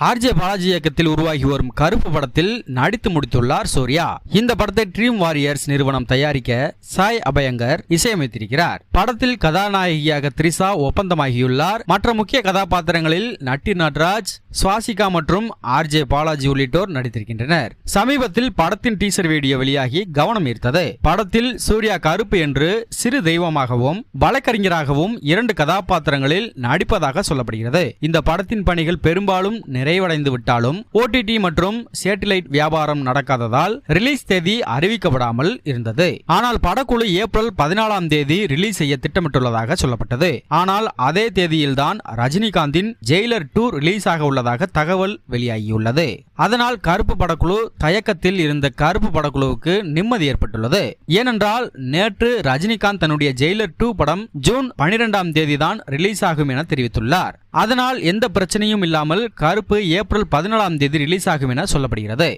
RJ Balaji இயக்கத்தில் உருவாகி வரும் கருப்பு படத்தில் நடித்து முடித்துள்ளார் சூர்யா. இந்த படத்தை ட்ரீம் வாரியர்ஸ் நிறுவனம் தயாரிக்க சாய் அபயங்கர் இசையமைத்திருக்கிறார். படத்தில் கதாநாயகியாக த்ரிஷா ஒப்பந்தமாகியுள்ளார். மற்ற முக்கிய கதாபாத்திரங்களில் நட்டி நட்ராஜ் சுவாசிகா மற்றும் ஆர்ஜே பாலாஜி உள்ளிட்டோர் நடித்திருக்கின்றனர். சமீபத்தில் படத்தின் டீசர் வீடியோ வெளியாகி கவனம் ஈர்த்தது. படத்தில் சூர்யா கருப்பு என்று சிறு தெய்வமாகவும் வழக்கறிஞராகவும் இரண்டு கதாபாத்திரங்களில் நடிப்பதாக சொல்லப்படுகிறது. இந்த படத்தின் பணிகள் பெரும்பாலும் நிறைவடைந்து விட்டாலும் ஓடிடி மற்றும் சேட்டிலைட் வியாபாரம் நடக்காததால் ரிலீஸ் தேதி அறிவிக்கப்படாமல் இருந்தது. ஆனால் படக்குழு ஏப்ரல் பதினாலாம் தேதி ரிலீஸ் செய்ய திட்டமிட்டுள்ளதாக சொல்லப்பட்டது. ஆனால் அதே தேதியில்தான் ரஜினிகாந்தின் ஜெயிலர் டூ ரிலீஸ் ஆக உள்ளதாக தகவல் வெளியாகியுள்ளது. அதனால் கருப்பு படக்குழு தயக்கத்தில் இருந்த கருப்பு படக்குழுவுக்கு நிம்மதி ஏற்பட்டுள்ளது. ஏனென்றால் நேற்று ரஜினிகாந்த் தன்னுடைய ஜெயிலர் டூ படம் ஜூன் பனிரெண்டாம் தேதி தான் ரிலீஸ் ஆகும் என தெரிவித்துள்ளார். அதனால் எந்த பிரச்சனையும் இல்லாமல் கருப்பு ஏப்ரல் பதினாலாம் தேதி ரிலீஸ் ஆகும் என சொல்லப்படுகிறது.